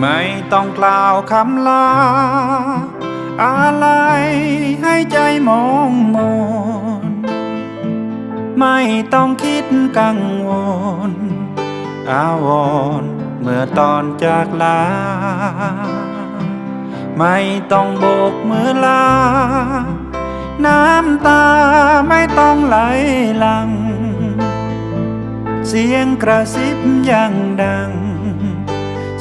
ไม่ต้องกล่าวคำลา อะไรให้ใจมองมน ไม่ต้องคิดกังวล อาวรณ์เมื่อตอนจากลา ไม่ต้องโบกมือลา น้ำตาไม่ต้องไหลหลัง เสียงกระซิบยังดัง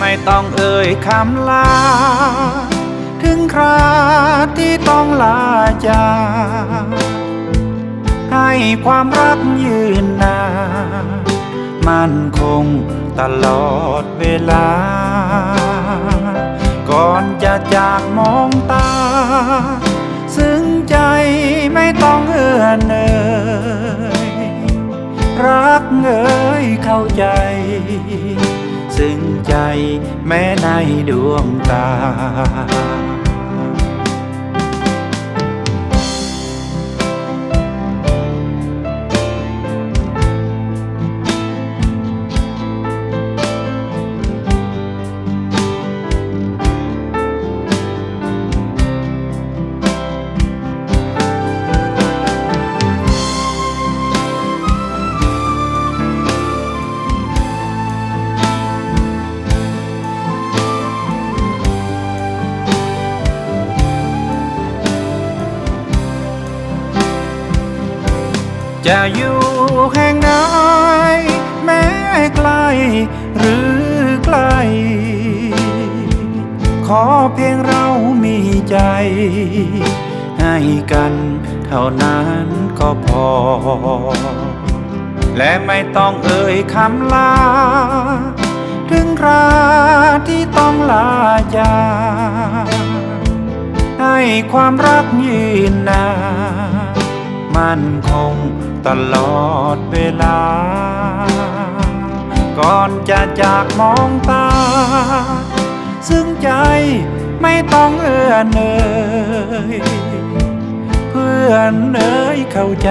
ไม่ต้องเอ่ยคำลา ถึงคราที่ต้องลาจากให้ความรักยืนนานมั่นคงตลอดเวลา ก่อนจะจากมองตา ซึ้งใจไม่ต้องเอื้อนเอ่ยรักเอ่ยเข้าใจ ใจแม้ในดวงตา จะอยู่แห่งไหนแม้ไกลหรือใกล ขอเพียงเรามีใจ ให้กันเท่านั้นก็พอ และไม่ต้องเอ่ยคำลา ถึงคราที่ต้องลาจากให้ความรักยืนนานมั่นคง ตลอดเวลา ก่อนจะจากมองตา ซึ่งใจไม่ต้องเอื้อนเอ่ยเพื่อนเอ่ยเข้าใจ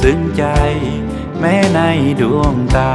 ซึ่งใจแม้ในดวงตา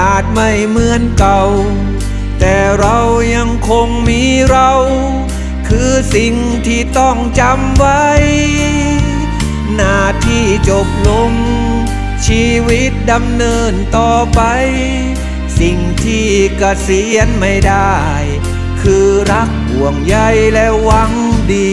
อาจไม่เหมือนเก่า แต่เรายังคงมีเรา คือสิ่งที่ต้องจำไว้ หน้าที่จบลง ชีวิตดำเนินต่อไป สิ่งที่เกษียณไม่ได้ คือรักห่วงใยและหวังดี